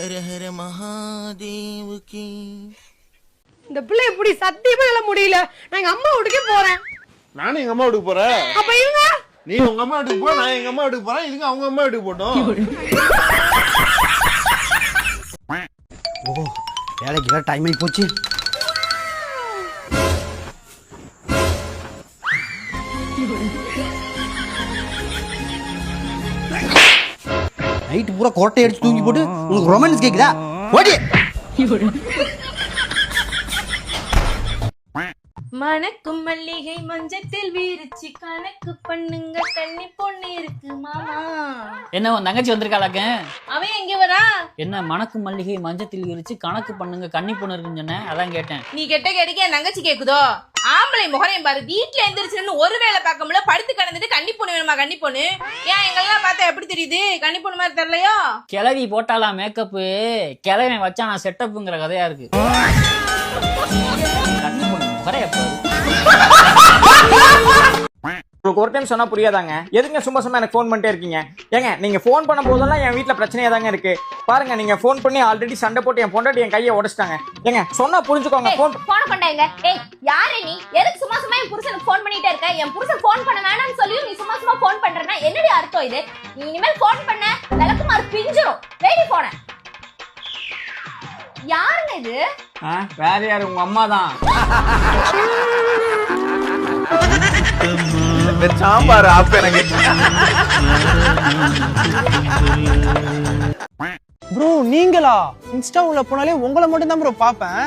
ஹர ஹர மகாதேவுக்கு. இந்த பிள்ளை எப்படி சத்தியமா எல்லாம் முடியல. நான் எங்க அம்மா வீட்டுக்கே போறேன். நானும் எங்க அம்மா வீட்டுக்கு போறேன். அப்ப இவங்க நீ உங்க அம்மா வீட்டுக்கு போ நான் எங்க அம்மா வீட்டுக்கு போறேன். இதுங்க அவங்க அம்மா வீட்டுக்கு போட்டோம். ஓ வேலைக்கு வேற டைம் ஆகி போச்சு. பூரா கோட்டை அடிச்சு தூங்கி போட்டு உனக்கு ரொமான்ஸ் கேக்குதா? ஓடி மணக்கும் மல்லிகை மஞ்சத்தில் வீரிச்சு கணக்கு பண்ணுங்க கண்ணி பொண்ணு இருக்கு மாமா. என்ன உன் தங்கச்சி வந்திருக்காளாக்க? அவன் எங்க வரா? என்ன மணக்கு மல்லிகை மஞ்சத்தில் விரிச்சு கணக்கு பண்ணுங்க கன்னி பொண்ணு இருக்குன்னு சொன்னேன் அதான் கேட்டேன். நீ கெட்ட கேட்டுக்கு என் தங்கச்சி கேக்குதோ? ஆம்பளை முகரையும் பாரு. வீட்டுல எந்திரிச்சுன்னு ஒரு வேலை பார்க்க முடியல. படுத்து கிடந்துட்டு கண்ணி பொண்ணு வேணுமா கண்ணி பொண்ணு? ஏன் எங்கெல்லாம் பார்த்தா எப்படி தெரியுது? கண்ணி பொண்ணு மாதிரி தெரியலையோ? கிளவி போட்டாலாம் மேக்கப்பு கிளவன் வச்சா நான் செட்டப்புங்கிற கதையா இருக்கு. கன்னி பொண்ணு முகரைய உங்களுக்கு ஒரு டைம் சொன்னா புரியாதாங்க. எதுங்க சும்மா சும்மா எனக்கு ஃபோன் பண்ணிட்டே இருக்கீங்க? ஏங்க நீங்க ஃபோன் பண்ணும் போதெல்லாம் என் வீட்ல பிரச்சனையா தாங்க இருக்கு. பாருங்க நீங்க ஃபோன் பண்ணி ஆல்ரெடி சண்டை போட்டு என் பொண்டாட்டி என் கையை உடைச்சிட்டாங்க. ஏங்க சொன்னா புரிஞ்சுக்கோங்க ஃபோன் போன் பண்ணாங்க ஏய் யாரு நீ? எதுக்கு சும்மா சும்மா என் புருஷனுக்கு ஃபோன் பண்ணிட்டே இருக்க? என் புருஷன் ஃபோன் பண்ண வேணாம்னு சொல்லியும் நீ சும்மா சும்மா ஃபோன் பண்றனா என்னடி அர்த்தம் இது? நீ இனிமேல் ஃபோன் பண்ண விளக்குமாறு பிஞ்சிரும். வேடி போன யாருங்க இது? வேற யாரு? உங்க அம்மா தான் சாம்பார் ஆப் எனக்கு. ப்ரோ நீங்களா? இன்ஸ்டா உள்ள போனாலே உங்களை மட்டும் தான் ப்ரோ பார்ப்பேன்.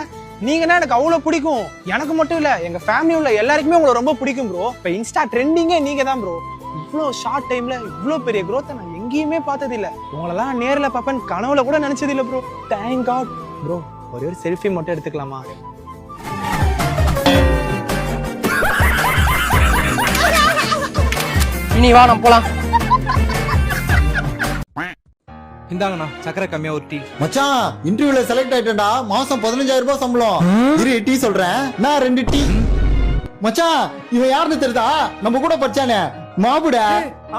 நீங்கன்னா எனக்கு அவ்வளவு பிடிக்கும். எனக்கு மட்டும் இல்ல எங்க ஃபேமிலி உள்ள எல்லாருக்குமே உங்களை ரொம்ப பிடிக்கும் ப்ரோ இப்ப இன்ஸ்டா ட்ரெண்டிங்கே நீங்க தான் ப்ரோ இவ்வளோ ஷார்ட் டைம்ல இவ்வளோ பெரிய க்ரோத்தை நான் எங்கேயுமே பார்த்தது இல்ல உங்களெல்லாம் நேர்ல பார்ப்பேன் கனவுல கூட நினைச்சது இல்ல ப்ரோ தேங்க் காட் ப்ரோ ஒரே ஒரு செல்ஃபி மட்டும் எடுத்துக்கலாமா? இனி வா நம்ம போலாம். இந்தாங்கண்ணா சக்கரை கம்மியா ஒரு டீ. மச்சான் இன்டர்வியூல செலக்ட் ஆயிட்டேன்டா. மாசம் பதினஞ்சாயிரம் ரூபாய் சம்பளம். இரு டீ சொல்றேன். நான் ரெண்டு டீ? மச்சான் இவன் யாருன்னு தெரியுதா? நம்ம கூட படிச்சானே. மாபுடா.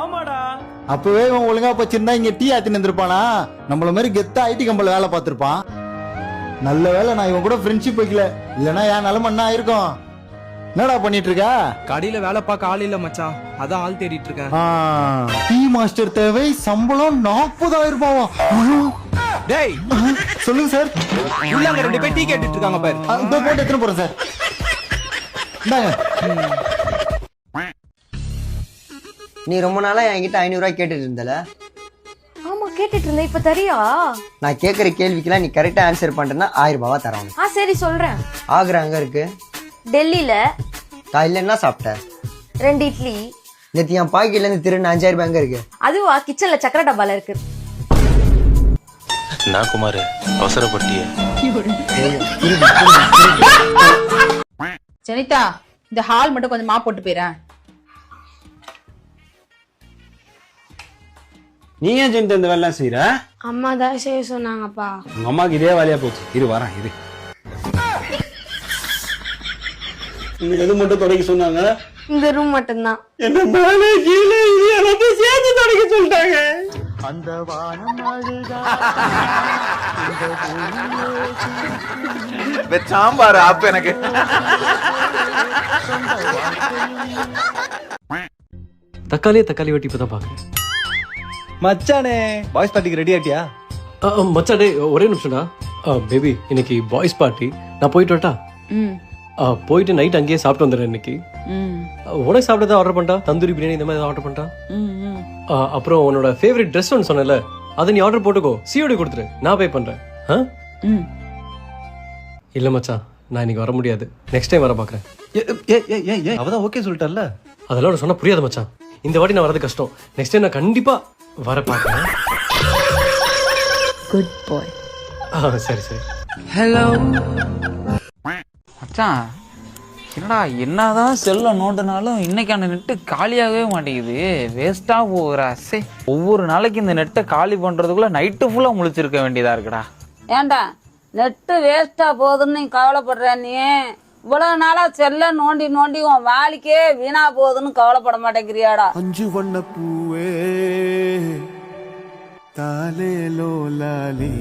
ஆமாடா. அப்பவே இவன் ஒழுங்கா படிச்சிருந்தா இங்க டீ ஆத்தின்னு இருந்திருப்பானா? நம்மள மாதிரி கெத்தா ஐடி கம்பெனில வேலை பார்த்திருப்பான். நல்ல வேலை நான் இவன் கூட ஃப்ரெண்ட்ஷிப் வைக்கல. இல்லனா என் நிலைமை என்ன ஆயிருக்கும்? என்னடா பண்ணிட்டு இருக்க கடையில வேலை பார்க்க ஆள் இல்ல மச்சான். அதான் ஆள் தேடிட்டு இருக்கேன். ஆ, டீ மாஸ்டர் தேவை சம்பளம் நாற்பதாயிரம் ரூபாவா. டேய். சொல்லுங்க சார் உள்ள அங்க ரெண்டு பேர் டீ கேட்டுட்டு இருக்காங்க பாரு. இதோ போட்டு எடுத்துன்னு போறேன் சார் நீ ரொம்ப நாளா என்கிட்ட ஐநூறு ரூபாய் கேட்டுட்டு இருந்தல? ஆமா கேட்டுட்டு இருந்தேன். இப்ப தெரியா? நான் கேட்குற கேள்விக்கெல்லாம் நீ கரெக்டா ஆன்சர் பண்றேன்னா ஆயிரம் ரூபாவா தரேன். ஆ சரி சொல்றேன். ஆக்ரா அங்க இருக்கு. டெல்லியில காலையில என்ன சாப்பிட்ட. ரெண்டு இட்லி. நேத்து என் பாக்கெட்ல இருந்து திருநூறு அஞ்சாயிரம் ரூபாய் எங்க இருக்கு? அதுவா? கிச்சன்ல சக்கரை டப்பால இருக்கு. நான் குமார் அவசரப்பட்டிய. ஜனிதா இந்த ஹால் மட்டும் கொஞ்சம் மா போட்டு போயிறேன் நீ ஏன் ஜெனிதா இந்த வேலை செய்யற அம்மா தான் செய்ய சொன்னாங்கப்பா. உங்க அம்மாக்கு இதே வேலையா போச்சு. இரு வரேன் இரு. உங்களுக்கு எது மட்டும் தொடக்க சொன்னாங்க? இந்த ரூம் மட்டும்தான். என்ன மேலே கீழே இது எல்லாத்தையும் சேர்த்து தொடக்க சொல்லிட்டாங்க. அந்த வானம் அழுதா? சாம்பார் ஆப் எனக்கு. தக்காளியே தக்காளி வெட்டி இப்பதான் பாக்குறேன் மச்சானே. பாய்ஸ் பார்ட்டிக்கு ரெடி ஆட்டியா மச்சா டே ஒரே நிமிஷம்டா. பேபி இன்னைக்கு பாய்ஸ் பார்ட்டி நான் போயிட்டு வரட்டா? ஆ, போயிட்டு நைட் அங்கேயே சாப்பிட்டு வந்துடுறேன் இன்னைக்கு. உனக்கு சாப்பிட தான் ஆர்டர் பண்ணிட்டா? தந்தூரி பிரியாணி இந்த மாதிரி ஆர்டர் பண்ணிட்டா? அப்புறம் உன்னோட ஃபேவரட் ட்ரெஸ் ஒன்று சொன்னல அதை நீ ஆர்டர் போட்டுக்கோ. சிஓடி கொடுத்துரு. நான் பே பண்றேன். ஆ? இல்ல மச்சான் நான் இன்னைக்கு வர முடியாது. நெக்ஸ்ட் டைம் வர பாக்குறேன். அவதான் ஓகே சொல்லிட்டல்ல அதெல்லாம் உனக்கு சொன்னா புரியாது மச்சான். இந்த வாட்டி நான் வரது கஷ்டம். நெக்ஸ்ட் டைம் நான் கண்டிப்பா வர பாக்குறேன். குட் பாய் சரி சரி. மச்சான் என்னடா என்னதான் செல்ல நோண்டினாலும் இன்னைக்கான நெட்டு காலியாகவே மாட்டேங்குது. வேஸ்டா போகுறா சே ஒவ்வொரு நாளைக்கு இந்த நெட்டை காலி பண்றதுக்குள்ள நைட்டு ஃபுல்லா முழிச்சிருக்க வேண்டியதா இருக்குடா. ஏண்டா நெட்டு வேஸ்டா போகுதுன்னு நீ கவலைப்படுற நீ? இவ்வளவு நாளா செல்ல நோண்டி நோண்டி உன் வேலைக்கே வீணா போகுதுன்னு கவலைப்பட மாட்டேங்கிறியாடா. அஞ்சு வண்ண பூவே தாலே லோலாலி.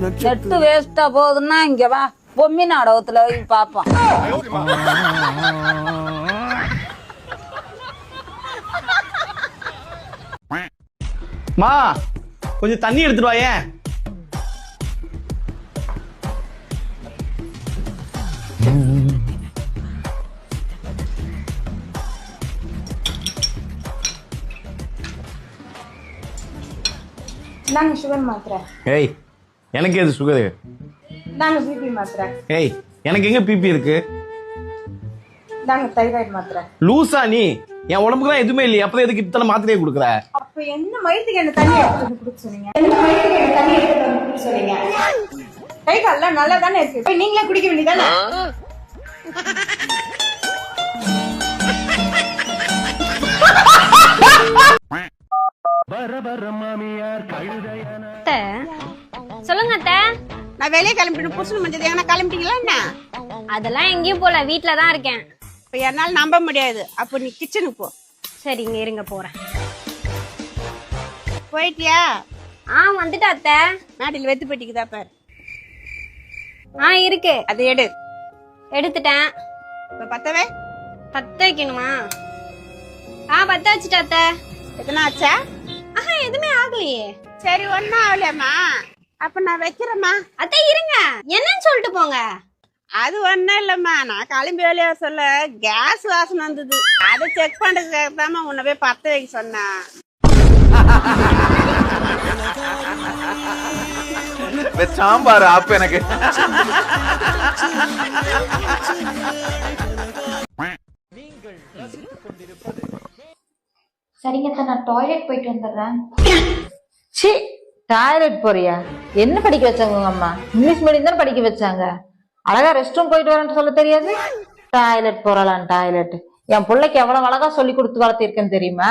நெட்டு வேஸ்டா போகுதுன்னா இங்க வா. பொம்மி நாடகத்துல போய் பாப்போம் மா கொஞ்சம் தண்ணி எடுத்துட்டு வாயேன் நாங்க சுகர் மாத்திரை. ஏய் எனக்கு எது சுகரு நாங்க பிபி மாத்திரை. ஏய் எனக்கு எங்க பிபி இருக்கு? நாங்க தைராய்டு மாத்திரை. லூசா நீ. என் உடம்புக்கு தான் எதுவுமே இல்லையே. அப்புறம் எதுக்கு இத்தனை மாத்திரையை கொடுக்குற? அப்ப என்ன மயத்துக்கு என்ன தண்ணி எடுத்து குடுக்க சொன்னீங்க? என்ன மயத்துக்கு என்ன தண்ணி எடுத்து குடுக்க சொன்னீங்க? கை கால்லாம் நல்லா தானே இருக்கு. போய் நீங்களே குடிக்க வேண்டியதானே? சொல்லுங்க அத்தை. நான் வெளியே கிளம்பிட்டு புருஷன் மஞ்சள் எங்கன்னா கிளம்பிட்டீங்களா என்ன? அதெல்லாம் எங்கேயும் போல வீட்ல தான் இருக்கேன். இப்போ என்னால் நம்ப முடியாது. அப்போ நீ கிச்சனுக்கு போ. சரிங்க இருங்க போறேன். போயிட்டியா? ஆ வந்துட்டா அத்தை. நாட்டில் வெத்து பெட்டிக்குதா பாரு. ஆ இருக்கு. அதை எடு. எடுத்துட்டேன். இப்போ பத்தவே? பத்த வைக்கணுமா? ஆ பத்த வச்சுட்டா அத்தை. எத்தனை ஆச்சா? ஆஹா எதுவுமே ஆகலையே. சரி ஒன்றும் ஆகலையம்மா. அப்போ நான் வைக்கிறேம்மா. அத்தை இருங்க. என்னன்னு சொல்லிட்டு போங்க. அது ஒன்றும் இல்லைம்மா. நான் கிளம்பி வேலையா சொல்ல கேஸ் வாசனை வந்தது. அதை செக் பண்ணுறதுக்காக தாம்மா உன்னை போய் பத்த வைக்க சொன்னேன். சாம்பார் அப்ப எனக்கு. சரிங்க அத்தை நான் டாய்லெட் போயிட்டு வந்துடுறேன். சி டாய்லெட் போறியா? என்ன படிக்க வச்சாங்க உங்க அம்மா? இங்கிலீஷ் மீடியம் தான் படிக்க வச்சாங்க. அழகா ரெஸ்ட் ரூம் போயிட்டு வரேன்னு சொல்ல தெரியாது? டாய்லெட் போறலாம் டாய்லெட் என் பிள்ளைக்கு எவ்வளவு அழகா சொல்லி கொடுத்து வளர்த்திருக்கேன்னு தெரியுமா.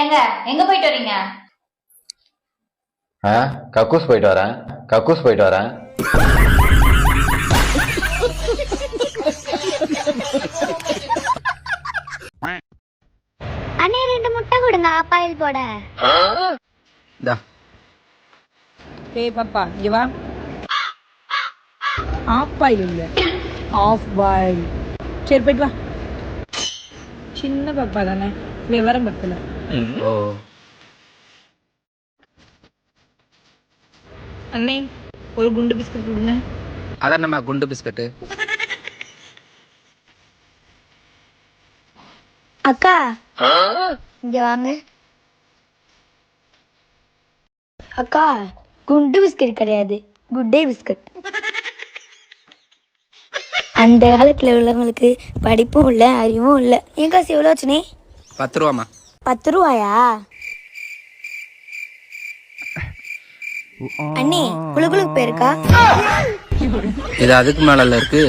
ஏங்க எங்க போயிட்டு வரீங்க? கக்கூஸ் போயிட்டு வரேன். கக்கூஸ் போயிட்டு வரேன் அண்ணே ரெண்டு முட்டை கொடுங்க ஆப்பாயில் போட. ஏய் பாப்பா இங்க வா. ஆஃப் பாயில் இல்ல. ஆஃப் பாயில் சரி போயிட்டு வா. சின்ன பாப்பா தானே. விவரம் பத்தல ஓ. அண்ணே ஒரு குண்டு பிஸ்கட் கொடுங்க. அதான் நம்ம குண்டு பிஸ்கட்டு? அக்கா இங்க வாங்க. அக்கா குண்டு பிஸ்கட் கிடையாது. Good day biscuit. அந்த காலத்துல உள்ளவங்களுக்கு படிப்பும் இல்ல அறிவும் இல்ல. என் காசு எவ்வளவு ஆச்சுனே? பத்து ரூபாமா பத்து ரூபாயா? அண்ணே குழுகுழுக்கு போயிருக்கா? இது அதுக்கு மேல இருக்கு.